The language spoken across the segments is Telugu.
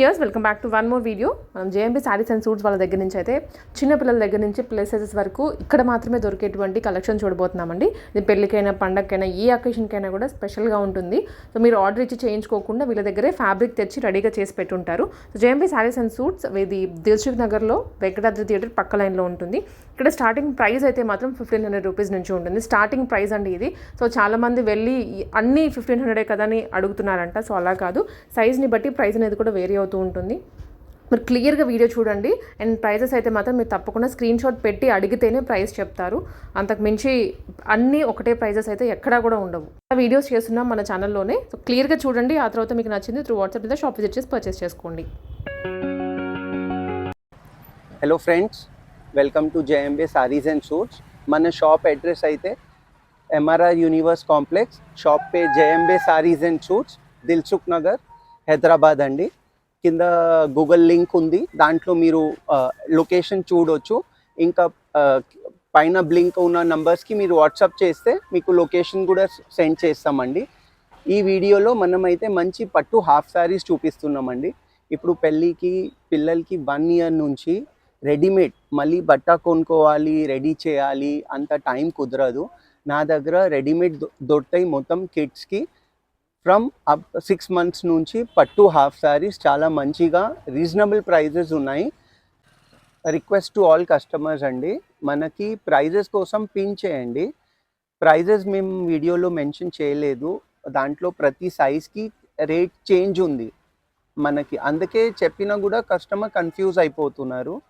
Years welcome back to one more video మనం జేఎంబీ శారీస్ అండ్ సూట్స్ వాళ్ళ దగ్గర నుంచి అయితే చిన్న పిల్లల దగ్గర నుంచి ప్లేసెస్ సైజెస్ వరకు ఇక్కడ మాత్రమే దొరికేటువంటి కలెక్షన్ చూడబోతున్నామండి. ఇది పెళ్ళికైనా పండగకైనా ఏ అకేషన్కైనా కూడా స్పెషల్గా ఉంటుంది. సో మీరు ఆర్డర్ ఇచ్చి చేయించుకోకుండా వీళ్ళ దగ్గరే ఫ్యాబ్రిక్ తెచ్చి రెడీగా చేసి పెట్టుంటారు. So JMB sarees and suits ఇది దిల్సుఖ్ నగర్లో వెంకటాద్రి థియేటర్ పక్క లైన్లో ఉంటుంది. ఇక్కడ స్టార్టింగ్ ప్రైస్ అయితే మాత్రం ఫిఫ్టీన్ హండ్రెడ్ రూపీస్ నుంచి ఉంటుంది. స్టార్టింగ్ ప్రైస్ అండి ఇది. సో చాలామంది వెళ్ళి అన్నీ అన్ని ఫిఫ్టీన్ హండ్రెడే కదా అని అడుగుతున్నారంట. సో అలా కాదు. సైజ్ని బట్టి ప్రైస్ అనేది కూడా వేరీ అవుతూ ఉంటుంది. మీరు క్లియర్గా వీడియో చూడండి. అండ్ ప్రైజెస్ అయితే మాత్రం మీరు తప్పకుండా స్క్రీన్ షాట్ పెట్టి అడిగితేనే ప్రైస్ చెప్తారు. అంతకు మించి అన్నీ ఒకటే ప్రైజెస్ అయితే ఎక్కడా కూడా ఉండవు. వీడియోస్ చేస్తున్నాం మన ఛానల్లోనే సో క్లియర్గా చూడండి. ఆ తర్వాత మీకు నచ్చింది త్రూ వాట్సాప్ మీద షాప్ విజిట్ చేసి పర్చేస్ చేసుకోండి. Hello friends welcome to JMB sarees and suits. మన షాప్ అడ్రస్ అయితే MRR universe complex. Shop pay JMB sarees and suits. Dilsukh Nagar Hyderabad అండి. కింద గూగుల్ లింక్ ఉంది. దాంట్లో మీరు లొకేషన్ చూడొచ్చు. ఇంకా పైన బ్లింక్ ఉన్న నంబర్స్కి మీరు వాట్సాప్ చేస్తే మీకు లొకేషన్ కూడా సెండ్ చేస్తామండి. ఈ వీడియోలో మనమైతే మంచి పట్టు హాఫ్ సారీస్ చూపిస్తున్నామండి. ఇప్పుడు పెళ్ళికి పిల్లలకి వన్ ఇయర్ నుంచి రెడీమేడ్ మళ్ళీ బట్ట కొనుక్కోవాలి రెడీ చేయాలి అంత టైం కుదరదు. నా దగ్గర రెడీమేడ్ దొ- దొరుకుతాయి మొత్తం కిడ్స్కి ఫ్రమ్ అప్ సిక్స్ మంత్స్ నుంచి పట్టు హాఫ్ శారీస్ చాలా మంచిగా రీజనబుల్ ప్రైజెస్ ఉన్నాయి. రిక్వెస్ట్ టు ఆల్ కస్టమర్స్ అండి మనకి ప్రైజెస్ కోసం పిన్ చేయండి. ప్రైజెస్ మేము వీడియోలో మెన్షన్ చేయలేదు దాంట్లో ప్రతి సైజ్కి రేట్ చేంజ్ ఉంది. మనకి అందుకే చెప్పినా కూడా కస్టమర్ కన్ఫ్యూజ్ అయిపోతున్నారు.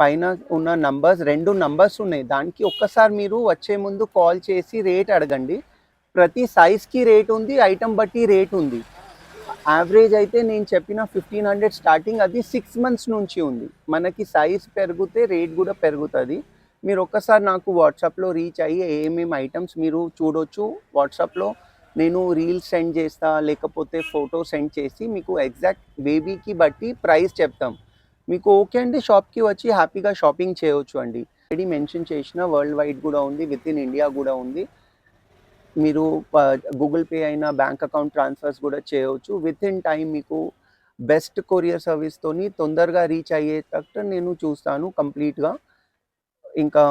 పైన ఉన్న నంబర్స్ రెండు నంబర్స్ ఉన్నాయి. దానికి ఒక్కసారి మీరు వచ్చే ముందు కాల్ చేసి రేట్ అడగండి. ప్రతి సైజ్కి రేట్ ఉంది ఐటమ్ బట్టి రేట్ ఉంది. యావరేజ్ అయితే నేను చెప్పిన ఫిఫ్టీన్ హండ్రెడ్ స్టార్టింగ్ అది సిక్స్ మంత్స్ నుంచి ఉంది. మనకి సైజ్ పెరిగితే రేట్ కూడా పెరుగుతుంది. మీరు ఒక్కసారి నాకు వాట్సాప్లో రీచ్ అయ్యి ఏమేమి ఐటమ్స్ మీరు చూడొచ్చు. వాట్సాప్లో నేను రీల్స్ సెండ్ చేస్తా లేకపోతే ఫోటో సెండ్ చేసి మీకు ఎగ్జాక్ట్ బేబీకి బట్టి ప్రైస్ చెప్తాం. మీకు ఓకే అండి షాప్కి వచ్చి హ్యాపీగా షాపింగ్ చేయవచ్చు అండి. ఆల్రెడీ మెన్షన్ చేసిన వరల్డ్ వైడ్ కూడా ఉంది విత్ ఇన్ ఇండియా కూడా ఉంది. మీరు గూగుల్ పే అయినా బ్యాంక్ అకౌంట్ ట్రాన్స్ఫర్స్ కూడా చేయవచ్చు విత్ ఇన్ టైం మీకు బెస్ట్ కొరియర్ సర్వీస్తోని తొందరగా రీచ్ అయ్యేటట్టు నేను చూస్తాను కంప్లీట్గా ఇంకా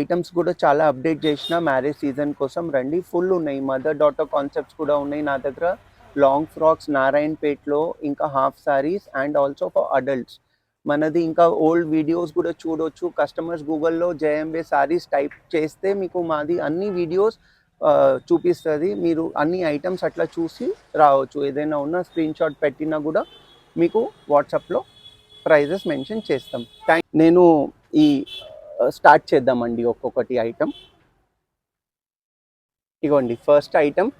ఐటమ్స్ కూడా చాలా అప్డేట్ చేసిన మ్యారేజ్ సీజన్ కోసం రండి. ఫుల్ ఉన్నాయి. మదర్ డాటర్ కాన్సెప్ట్స్ కూడా ఉన్నాయి నా దగ్గర. లాంగ్ ఫ్రాక్స్ నారాయణపేట్లో ఇంకా half sarees and also for adults మనది ఇంకా ఓల్డ్ వీడియోస్ కూడా చూడొచ్చు. కస్టమర్స్ గూగుల్లో జేఎంబే సారీస్ టైప్ చేస్తే మీకు మాది అన్ని వీడియోస్ చూపిస్తుంది. మీరు అన్ని ఐటమ్స్ అట్లా చూసి రావచ్చు. ఏదైనా ఉన్న స్క్రీన్ షాట్ పెట్టినా కూడా మీకు వాట్సాప్లో ప్రైజెస్ మెన్షన్ చేస్తాం. థ్యాంక్ నేను ఈ స్టార్ట్ చేద్దామండి ఒక్కొక్కటి ఐటమ్ ఇగోండి ఫస్ట్ ఐటమ్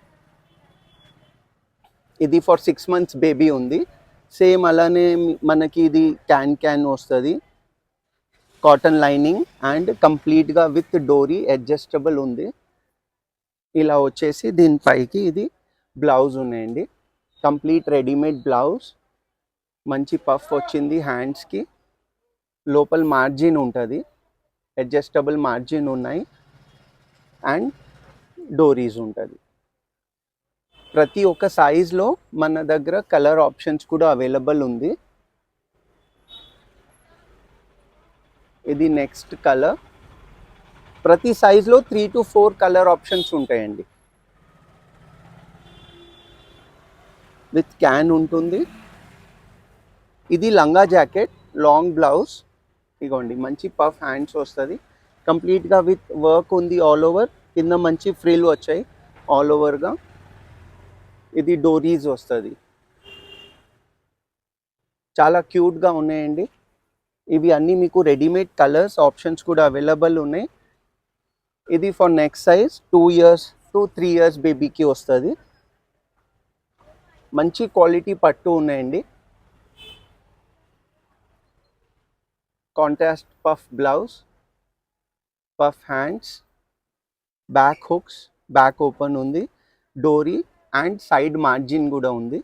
ఇది ఫర్ సిక్స్ మంత్స్ బేబీ ఉంది. సేమ్ అలానే మనకి ఇది క్యాన్ క్యాన్ వస్తుంది. కాటన్ లైనింగ్ అండ్ కంప్లీట్గా విత్ డోరీ అడ్జస్టబుల్ ఉంది. ఇలా వచ్చేసి దీనిపైకి ఇది బ్లౌజ్ ఉన్నాయండి. Complete readymade blouse. మంచి పఫ్ వచ్చింది హ్యాండ్స్కి. లోపల మార్జిన్ ఉంటుంది. అడ్జస్టబుల్ మార్జిన్ ఉన్నాయి. అండ్ డోరీస్ ఉంటుంది. ప్రతి ఒక్క సైజ్లో మన దగ్గర కలర్ ఆప్షన్స్ కూడా అవైలబుల్ ఉంది. ఇది నెక్స్ట్ కలర్ ప్రతి సైజ్లో three to four colour options ఉంటాయండి. విత్ క్యాన్ ఉంటుంది. ఇది లంగా జాకెట్ లాంగ్ బ్లౌజ్ ఇగోండి మంచి పఫ్ హ్యాండ్స్ వస్తుంది. కంప్లీట్గా విత్ వర్క్ ఉంది ఆల్ ఓవర్ కింద మంచి ఫ్రీలు వచ్చాయి ఆల్ ఓవర్గా ఇది డోరీస్ వస్తుంది. చాలా క్యూట్గా ఉన్నాయండి. ఇవి అన్నీ మీకు రెడీమేడ్ కలర్స్ ఆప్షన్స్ కూడా అవైలబుల్ ఉన్నాయి. ఇది for next size two years to three years బేబీకి వస్తుంది. మంచి క్వాలిటీ పట్టు ఉన్నాయండి. Contrast puff blouse puff hands back hooks back open ఉంది. డోరీ అండ్ సైడ్ మార్జిన్ కూడా ఉంది.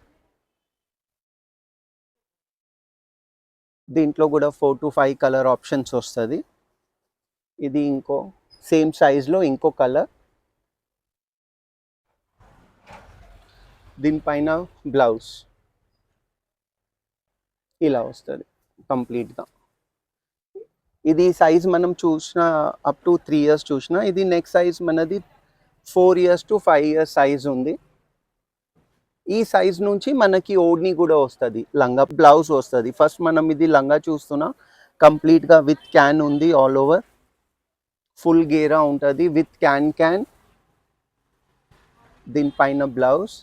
దీంట్లో కూడా four to five colour options వస్తుంది. ఇది ఇంకో సేమ్ సైజ్లో ఇంకో కలర్. దీనిపైన బ్లౌజ్. ఇలా వస్తుంది కంప్లీట్గా. ఇది సైజ్ మనం చూసిన అప్ టు త్రీ ఇయర్స్ చూసిన ఇది నెక్స్ట్ సైజ్ మనది four years to five years size ఉంది. ఈ సైజ్ నుంచి మనకి ఓడ్ని కూడా వస్తుంది. లంగా బ్లౌజ్ వస్తుంది. ఫస్ట్ మనం ఇది లంగా చూస్తున్నాం. కంప్లీట్గా విత్ క్యాన్ ఉంది ఆల్ ఓవర్ ఫుల్ గేరా ఉంటుంది విత్ క్యాన్ క్యాన్ దీనిపైన బ్లౌజ్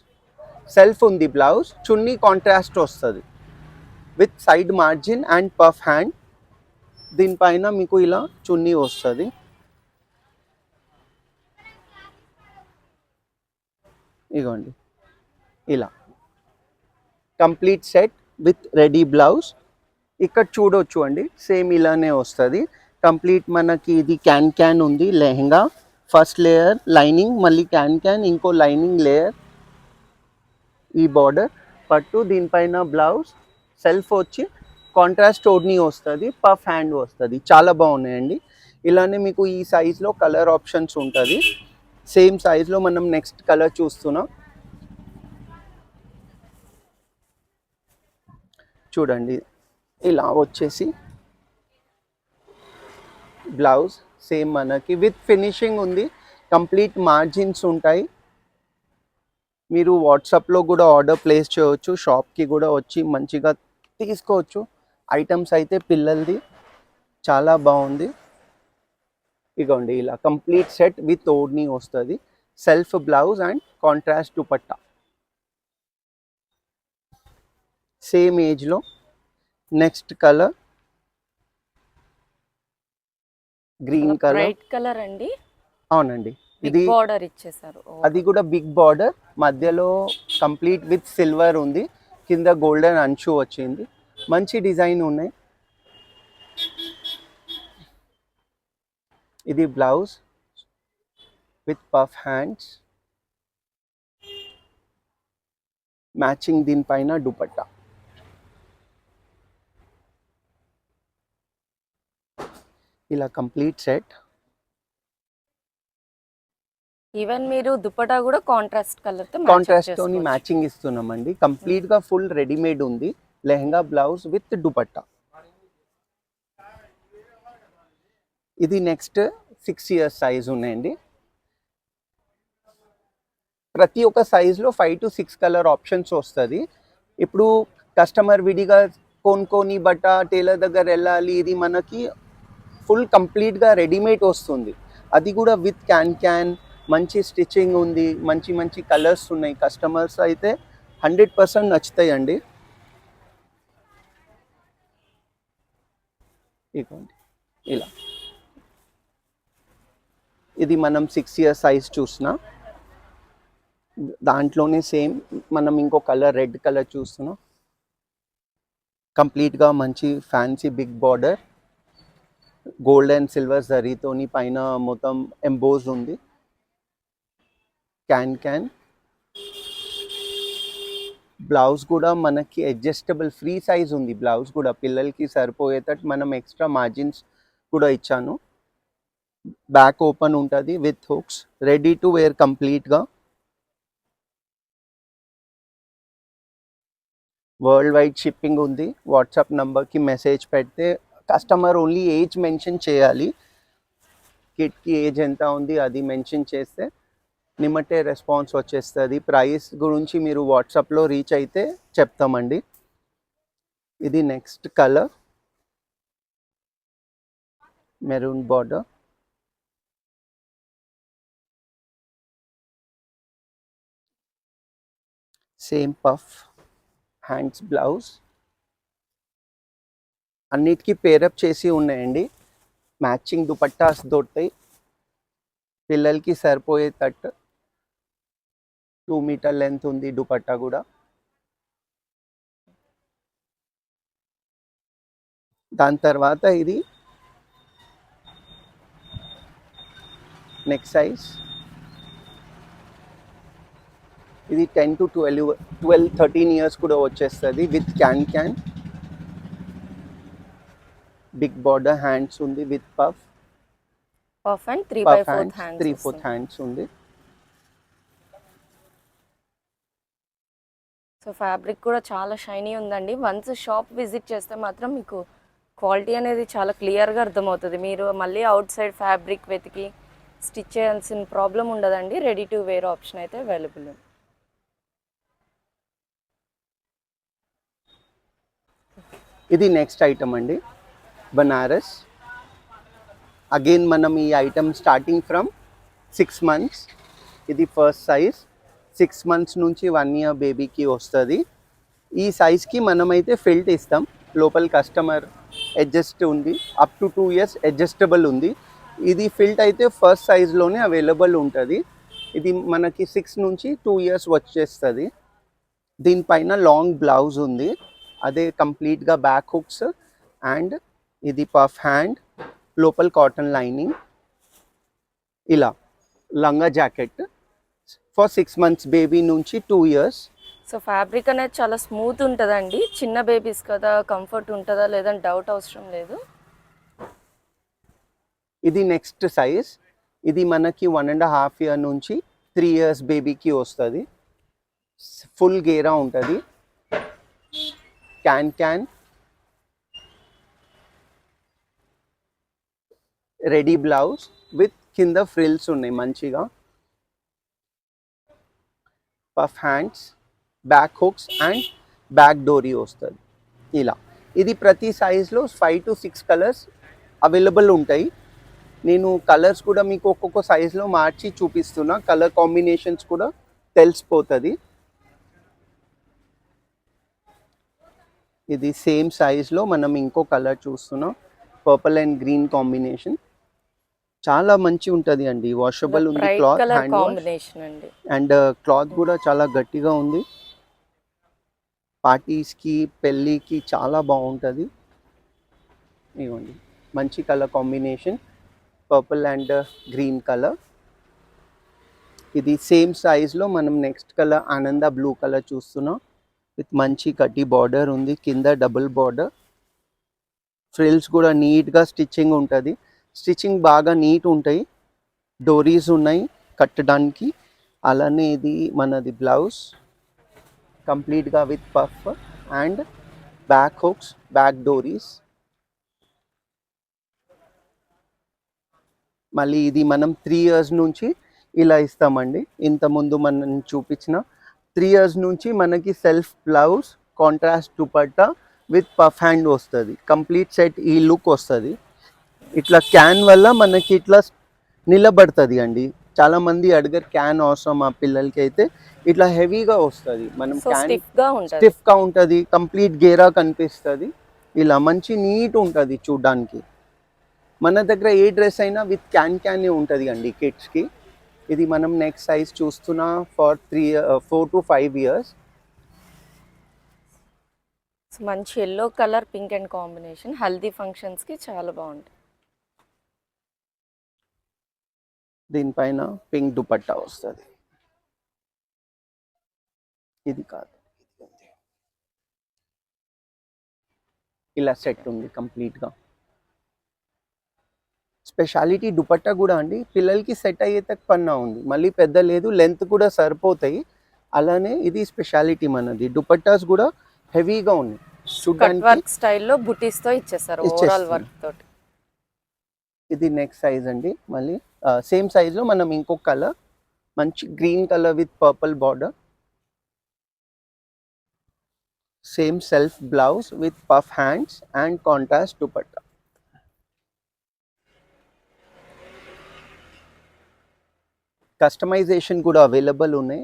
సెల్ఫ్ ఉంది బ్లౌజ్ చున్నీ కాంట్రాస్ట్ వస్తుంది. With side margin and puff hand దీనిపైన మీకు ఇలా చున్నీ వస్తుంది. ఇగోండి. ఇలా. Complete set with ready blouse ఇక్కడ చూడొచ్చు అండి సేమ్ ఇలానే వస్తుంది. కంప్లీట్ మనకి ఇది క్యాన్ క్యాన్ ఉంది లెహంగా. ఫస్ట్ లేయర్ లైనింగ్ మళ్ళీ క్యాన్ క్యాన్ ఇంకో లైనింగ్ లేయర్ ఈ బార్డర్ పట్టు దీనిపైన బ్లౌజ్ సెల్ఫ్ వచ్చి కాంట్రాస్ట్ ఓడ్ని వస్తుంది పఫ్ హ్యాండ్ వస్తుంది. చాలా బాగున్నాయండి. ఇలానే మీకు ఈ సైజ్లో కలర్ ఆప్షన్స్ ఉంటుంది. సేమ్ సైజ్లో మనం నెక్స్ట్ కలర్ చూస్తున్నాం. చూడండి. ఇలా వచ్చేసి బ్లౌజ్ సేమ్ మనకి. విత్ ఫినిషింగ్ ఉంది. కంప్లీట్ మార్జిన్స్ ఉంటాయి. మీరు వాట్సాప్లో కూడా ఆర్డర్ ప్లేస్ చేయవచ్చు షాప్కి కూడా వచ్చి మంచిగా తీసుకోవచ్చు. ఐటమ్స్ అయితే పిల్లలది. చాలా బాగుంది. ఇగోండి ఇలా కంప్లీట్ సెట్ విత్ ఓడ్ని వస్తుంది. Self blouse and contrast dupatta same ఏజ్లో next colour green colour bright colour అండి. అవునండి. ఇది బార్డర్ ఇచ్చేసారు. అది కూడా బిగ్ బార్డర్ మధ్యలో కంప్లీట్ విత్ సిల్వర్ ఉంది. కింద గోల్డెన్ అంచు వచ్చింది. మంచి డిజైన్ ఉన్నాయి. ఇది blouse with puff hands matching దీనిపైన దుపట్టా. ఇలా కంప్లీట్ సెట్. ఈవెన్ మీరు దుపటా కూడా కాంట్రాస్ట్ కలర్తో కాంట్రాస్ట్ తోని మ్యాచింగ్ ఇస్తున్నామండి. కంప్లీట్గా ఫుల్ రెడీమేడ్ ఉంది. Lehenga blouse with dupatta. ఇది నెక్స్ట్ సిక్స్ ఇయర్స్ సైజ్ ఉన్నాయండి. ప్రతి ఒక్క సైజులో five to six colour options వస్తుంది. ఇప్పుడు కస్టమర్ విడిగా కొనుక్కొని బట్ట టైలర్ దగ్గర వెళ్ళాలి ఇది మనకి ఫుల్ కంప్లీట్గా రెడీమేడ్ వస్తుంది. అది కూడా విత్ క్యాన్ క్యాన్ మంచి స్టిచ్చింగ్ ఉంది మంచి మంచి కలర్స్ ఉన్నాయి. కస్టమర్స్ అయితే హండ్రెడ్ పర్సెంట్ నచ్చుతాయండి. ఇదిగోండి. ఇలా. ఇది మనం సిక్స్ ఇయర్స్ సైజ్ చూసిన దాంట్లోనే సేమ్ మనం ఇంకో కలర్ రెడ్ కలర్ చూస్తున్నాం. కంప్లీట్గా మంచి fancy big border gold and silver జరీతోని పైన మొత్తం ఎంబోజ్ ఉంది క్యాన్ క్యాన్ బ్లౌజ్ కూడా మనకి అడ్జస్టబుల్ ఫ్రీ సైజ్ ఉంది బ్లౌజ్ కూడా పిల్లలకి సరిపోయేటట్టు మనం ఎక్స్ట్రా మార్జిన్స్ కూడా ఇచ్చాను బ్యాక్ ఓపెన్ ఉంటుంది with hooks ready to wear కంప్లీట్గా వరల్డ్ వైడ్ షిప్పింగ్ ఉంది వాట్సాప్ నెంబర్కి మెసేజ్ పెడితే కస్టమర్ ఓన్లీ ఏజ్ మెన్షన్ చేయాలి. కిట్కి ఏజ్ ఎంత ఉంది అది మెన్షన్ చేస్తే నిమ్మటే రెస్పాన్స్ వచ్చేస్తుంది. ప్రైస్ గురించి మీరు వాట్సాప్లో రీచ్ అయితే చెప్తామండి. ఇది next colour maroon border same puff hands blouse అన్నిటికీ పేరప్ చేసి ఉన్నాయండి. మ్యాచింగ్ దుపట్టాస్ దొరుకుతాయి. పిల్లలకి సరిపోయేటట్టు టూ మీటర్ లెంత్ ఉంది దుపట్టా కూడా. దాని తర్వాత ఇది నెక్స్ట్ సైజ్ ఇది ten to twelve twelve thirteen years కూడా వచ్చేస్తుంది with can can big border hands ఉంది with puff puff and three by fourth hands three fourth hands ఉంది. సో ఫ్యాబ్రిక్ కూడా చాలా షైనీ ఉందండి. వన్స్ షాప్ విజిట్ చేస్తే మాత్రం మీకు క్వాలిటీ అనేది చాలా క్లియర్గా అర్థమవుతుంది. మీరు మళ్ళీ అవుట్ సైడ్ ఫ్యాబ్రిక్ వెతికి స్టిచ్ చేయాల్సిన ప్రాబ్లం ఉండదండి. రెడీ టు వేర్ ఆప్షన్ అయితే అవైలబుల్ ఉంది. ఇది నెక్స్ట్ ఐటమ్ అండి. బనారస్ అగైన్ మనం ఈ item starting from six months ఇది ఫస్ట్ సైజ్ సిక్స్ మంత్స్ నుంచి వన్ ఇయర్ బేబీకి వస్తుంది ఈ సైజ్కి మనమైతే ఫిల్ట్ ఇస్తాం లోపల కస్టమర్ అడ్జస్ట్ ఉంది up to two years adjustable ఉంది ఇది ఫిల్ట్ అయితే ఫస్ట్ సైజ్లోనే అవైలబుల్ ఉంటుంది ఇది మనకి సిక్స్ నుంచి టూ ఇయర్స్ వచ్చేస్తుంది దీనిపైన లాంగ్ బ్లౌజ్ ఉంది అదే కంప్లీట్గా బ్యాక్ హుక్స్ అండ్ ఇది పఫ్ హ్యాండ్ లోపల కాటన్ లైనింగ్ ఇలా లంగా jacket. For six months baby నుంచి టూ ఇయర్స్ సో ఫ్యాబ్రిక్ అనేది చాలా స్మూత్ ఉంటుందండి. చిన్న బేబీస్ కదా కంఫర్ట్ ఉంటుందా లేదని డౌట్ అవసరం లేదు. ఇది నెక్స్ట్ సైజ్ ఇది మనకి వన్ అండ్ హాఫ్ ఇయర్ నుంచి త్రీ ఇయర్స్ బేబీకి వస్తుంది. ఫుల్ గేరా ఉంటుంది. Can can ready blouse with కింద ఫ్రిల్స్ ఉన్నాయి మంచిగా. Puff hands back hooks and back డోరీ వస్తుంది. ఇలా. ఇది ప్రతి సైజ్లో five to six colours available ఉంటాయి. నేను కలర్స్ కూడా మీకు ఒక్కొక్క సైజులో మార్చి చూపిస్తున్నా. కలర్ కాంబినేషన్స్ కూడా తెలిసిపోతుంది. ఇది సేమ్ సైజ్లో మనం ఇంకో కలర్ చూస్తున్నాం. పర్పుల్ అండ్ గ్రీన్ కాంబినేషన్ చాలా మంచి ఉంటుంది అండి. వాషబుల్ ఉంది క్లాత్ కాంబినేషన్ అండి. అండ్ క్లాత్ కూడా చాలా గట్టిగా ఉంది. పార్టీస్కి పెళ్ళికి చాలా బాగుంటుంది. ఇవ్వండి. మంచి colour combination purple and green colour ఇది సేమ్ సైజ్లో మనం నెక్స్ట్ కలర్ ఆనంద బ్లూ కలర్ చూస్తున్నాం. విత్ మంచి కట్టి బార్డర్ ఉంది. కింద డబుల్ బార్డర్ ఫ్రిల్స్ కూడా నీట్గా స్టిచ్చింగ్ ఉంటుంది. స్టిచ్చింగ్ బాగా నీట్ ఉంటాయి. డోరీస్ ఉన్నాయి కట్టడానికి. అలానే ఇది మనది బ్లౌజ్. కంప్లీట్గా with puff and back hooks back డోరీస్. మళ్ళీ ఇది మనం త్రీ ఇయర్స్ నుంచి ఇలా ఇస్తామండి. ఇంతకుముందు మనం చూపించిన త్రీ ఇయర్స్ నుంచి మనకి self blouse contrast dupatta with puff hand వస్తుంది. కంప్లీట్ సెట్ ఈ లుక్ వస్తుంది. ఇట్లా క్యాన్ వల్ల మనకి ఇట్లా నిలబడుతుంది అండి. చాలా మంది అడిగారు క్యాన్ అవసరం మా పిల్లలకి అయితే ఇట్లా హెవీగా వస్తుంది. మనం క్యాన్ స్టిఫ్గా ఉంటుంది. స్టిఫ్గా ఉంటుంది కంప్లీట్ గేరా కనిపిస్తుంది. ఇలా మంచి నీట్ ఉంటుంది చూడ్డానికి. మన దగ్గర ఏ డ్రెస్ అయినా విత్ క్యాన్ క్యాన్ ఉంటుంది అండి కిడ్స్కి. ఇది మనం నెక్స్ట్ సైజ్ చూస్తున్నా for three four to five years మంచి yellow colour pink and combination Haldi ఫంక్షన్స్కి చాలా బాగుంటుంది దీనిపైన పింక్ దుపట్టా వస్తుంది. ఇది కాదు. ఇలా సెట్ ఉంది కంప్లీట్గా. స్పెషాలిటీ దుపట్టా కూడా అండి. పిల్లలకి సెట్ అయ్యేతకు పన్నా ఉంది. మళ్ళీ పెద్ద లేదు లెంత్ కూడా సరిపోతాయి. అలానే ఇది స్పెషాలిటీ మనది. దుపట్టాస్ కూడా హెవీగా ఉన్నాయి. చూడడానికి వర్క్ స్టైల్లో బుటీస్తో ఇచ్చేస్తారు ఓవరాల్ ఇచ్చేస్తారు. వర్క్ తోటి. ఇది నెక్స్ట్ సైజ్ అండి. మళ్ళీ సేమ్ సైజ్లో మనం ఇంకొక కలర్ మంచి green colour with purple border same self blouse with puff hands and contrast dupatta customization కూడా అవైలబుల్ ఉన్నాయి.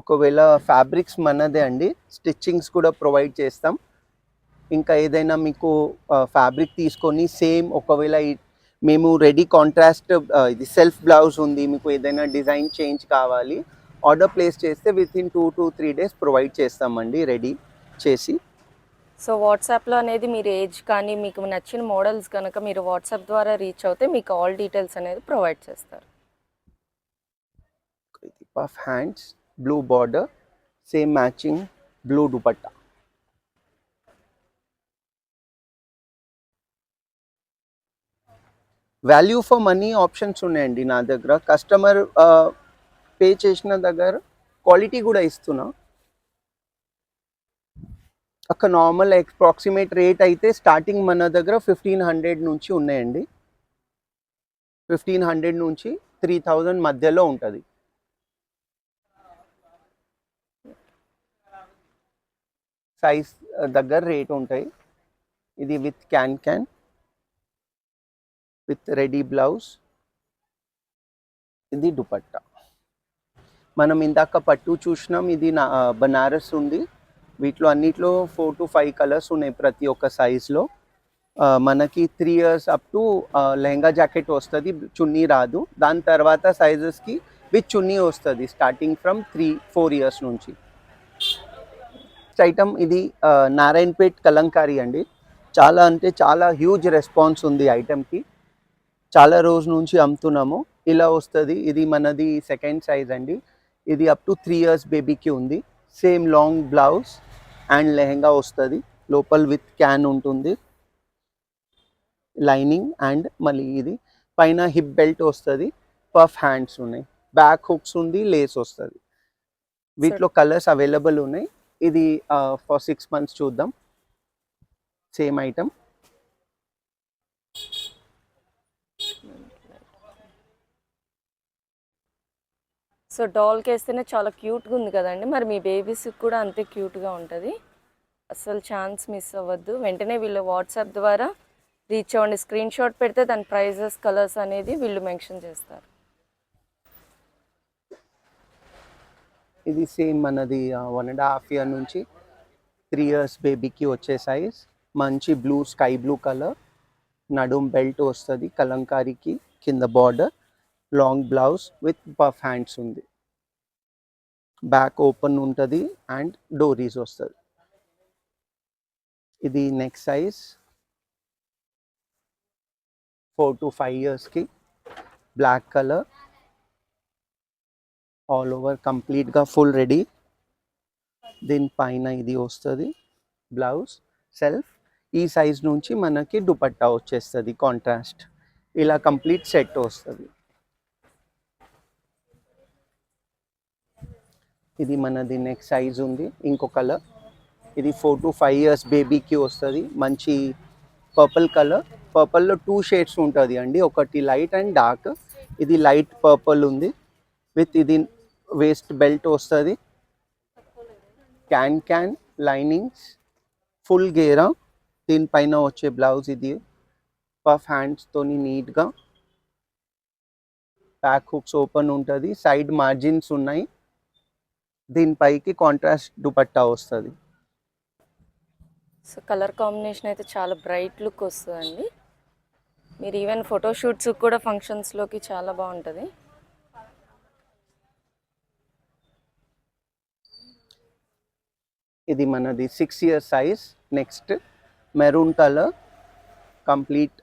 ఒకవేళ ఫ్యాబ్రిక్స్ మనదే అండి స్టిచ్చింగ్స్ కూడా ప్రొవైడ్ చేస్తాం. ఇంకా ఏదైనా మీకు ఫ్యాబ్రిక్ తీసుకొని సేమ్ ఒకవేళ మేము రెడీ కాంట్రాస్ట్ ఇది సెల్ఫ్ బ్లౌజ్ ఉంది మీకు ఏదైనా డిజైన్ చేంజ్ కావాలి ఆర్డర్ ప్లేస్ చేస్తే within two to three days provide చేస్తామండి రెడీ చేసి. సో వాట్సాప్లో అనేది మీరు ఏజ్ కానీ మీకు నచ్చిన మోడల్స్ కనుక మీరు వాట్సాప్ ద్వారా రీచ్ అవుతే మీకు ఆల్ డీటెయిల్స్ అనేది ప్రొవైడ్ చేస్తారు. Puff hands blue border same matching blue dupatta value for money options ఉన్నాయండి నా దగ్గర. కస్టమర్ పే చేసిన దగ్గర క్వాలిటీ కూడా ఇస్తున్నా. ఒక నార్మల్ అప్రాక్సిమేట్ రేట్ అయితే స్టార్టింగ్ మన దగ్గర ఫిఫ్టీన్ హండ్రెడ్ నుంచి ఉన్నాయండి. ఫిఫ్టీన్ హండ్రెడ్ నుంచి త్రీ థౌజండ్ మధ్యలో ఉంటుంది. సైజ్ దగ్గర రేట్ ఉంటాయి. ఇది with can can. With ready blouse. ఇది దుపట్టా. మనం ఇందాక పట్టు చూసినాం ఇది నా బనారస్ ఉంది. వీటిలో అన్నిట్లో ఫోర్ టు ఫైవ్ కలర్స్ ఉన్నాయి ప్రతి ఒక్క సైజ్లో. మనకి three years up to lehenga jacket వస్తుంది చున్నీ రాదు. దాని తర్వాత సైజెస్కి విత్ చున్నీ వస్తుంది starting from three four years నుంచి. ఐటమ్ ఇది నారాయణపేట్ కలంకారీ అండి. చాలా అంటే చాలా హ్యూజ్ రెస్పాన్స్ ఉంది ఐటమ్కి. చాలా రోజు నుంచి అమ్ముతున్నాము. ఇలా వస్తుంది. ఇది మనది సెకండ్ సైజ్ అండి. ఇది అప్ టు త్రీ ఇయర్స్ బేబీకి ఉంది. Same long blouse and lehenga వస్తుంది. లోపల విత్ క్యాన్ ఉంటుంది. లైనింగ్ అండ్ మళ్ళీ ఇది. పైన హిప్ బెల్ట్ వస్తుంది. పఫ్ హ్యాండ్స్ ఉన్నాయి. బ్యాక్ హుక్స్ ఉంది. లేస్ వస్తుంది. వీటిలో కలర్స్ అవైలబుల్ ఉన్నాయి. ఇది ఫర్ సిక్స్ మంత్స్ చూద్దాం. సేమ్ ఐటమ్ సో డాల్కి వేస్తేనే చాలా క్యూట్గా ఉంది కదండి. మరి మీ బేబీస్కి కూడా అంతే క్యూట్గా ఉంటుంది. అసలు ఛాన్స్ మిస్ అవ్వద్దు. వెంటనే వీళ్ళు వాట్సాప్ ద్వారా రీచ్ అవ్వండి. స్క్రీన్ షాట్ పెడితే దాని ప్రైజెస్ కలర్స్ అనేది వీళ్ళు మెన్షన్ చేస్తారు. ఇది సేమ్ మనది వన్ అండ్ హాఫ్ ఇయర్ నుంచి త్రీ ఇయర్స్ బేబీకి వచ్చే సైజ్ మంచి బ్లూ స్కై బ్లూ కలర్ నడుం బెల్ట్ వస్తుంది కలంకారీకి కింద border long blouse with puff hands ఉంది. బ్యాక్ ఓపెన్ ఉంటుంది అండ్ డోరీస్ వస్తుంది. ఇది next size four to five ఇయర్స్కి బ్లాక్ కలర్ ఆల్ ఓవర్ కంప్లీట్గా ఫుల్ రెడీ దీని పైన ఇది వస్తుంది బ్లౌజ్ సెల్ఫ్ ఈ సైజ్ నుంచి మనకి దుపట్టా వచ్చేస్తుంది కాంట్రాస్ట్ ఇలా కంప్లీట్ సెట్ వస్తుంది. ఇది మనది నెక్స్ట్ సైజ్ ఉంది. ఇంకో కలర్ ఇది ఫోర్ టు ఫైవ్ ఇయర్స్ బేబీకి వస్తుంది. మంచి పర్పుల్ కలర్ పర్పుల్లో టూ షేడ్స్ ఉంటుంది అండి. ఒకటి లైట్ అండ్ డార్క్ ఇది లైట్ పర్పుల్ ఉంది. విత్ ఇది వేస్ట్ బెల్ట్ వస్తుంది. క్యాన్ క్యాన్ లైనింగ్స్ ఫుల్ గేరా దీనిపైన వచ్చే బ్లౌజ్ ఇది. పఫ్ హ్యాండ్స్తోని నీట్గా బ్యాక్ హుక్స్ ఓపెన్ ఉంటుంది. సైడ్ మార్జిన్స్ ఉన్నాయి. దీనిపైకి కాంట్రాస్ట్ దుపట్టా వస్తుంది. సో కలర్ కాంబినేషన్ అయితే చాలా బ్రైట్ లుక్ వస్తుందండి. మీరు ఈవెన్ ఫోటోషూట్స్ కూడా ఫంక్షన్స్లోకి చాలా బాగుంటుంది. ఇది మనది six year size next maroon colour complete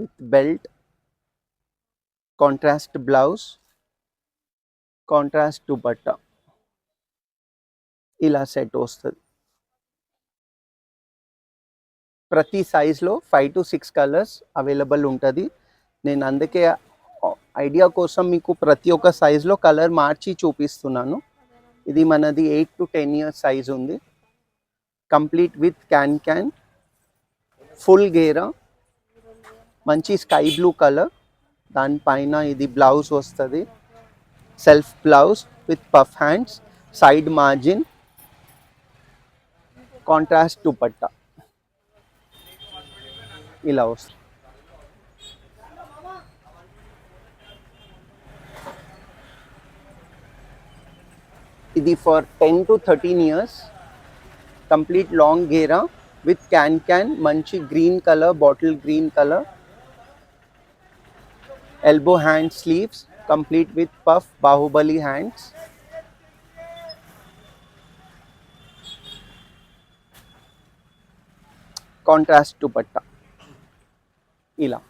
with belt contrast blouse contrast dupatta ఇలా సెట్ వస్తుంది. ప్రతి సైజ్లో five to six colours available ఉంటుంది. నేను అందుకే ఐడియా కోసం మీకు ప్రతి ఒక్క సైజులో కలర్ మార్చి చూపిస్తున్నాను. ఇది మనది eight to ten years size ఉంది. Complete with can can full గేరా మంచి స్కై బ్లూ కలర్ దానిపైన ఇది బ్లౌజ్ వస్తుంది. Self blouse with puff hands side margin contrast dupatta ఇలా వస్తుంది ఇది for ten to thirteen years complete long Gera with can can మంచి green colour bottle green colour elbow hand sleeves complete with puff Baahubali hands contrast dupatta. ఇలా.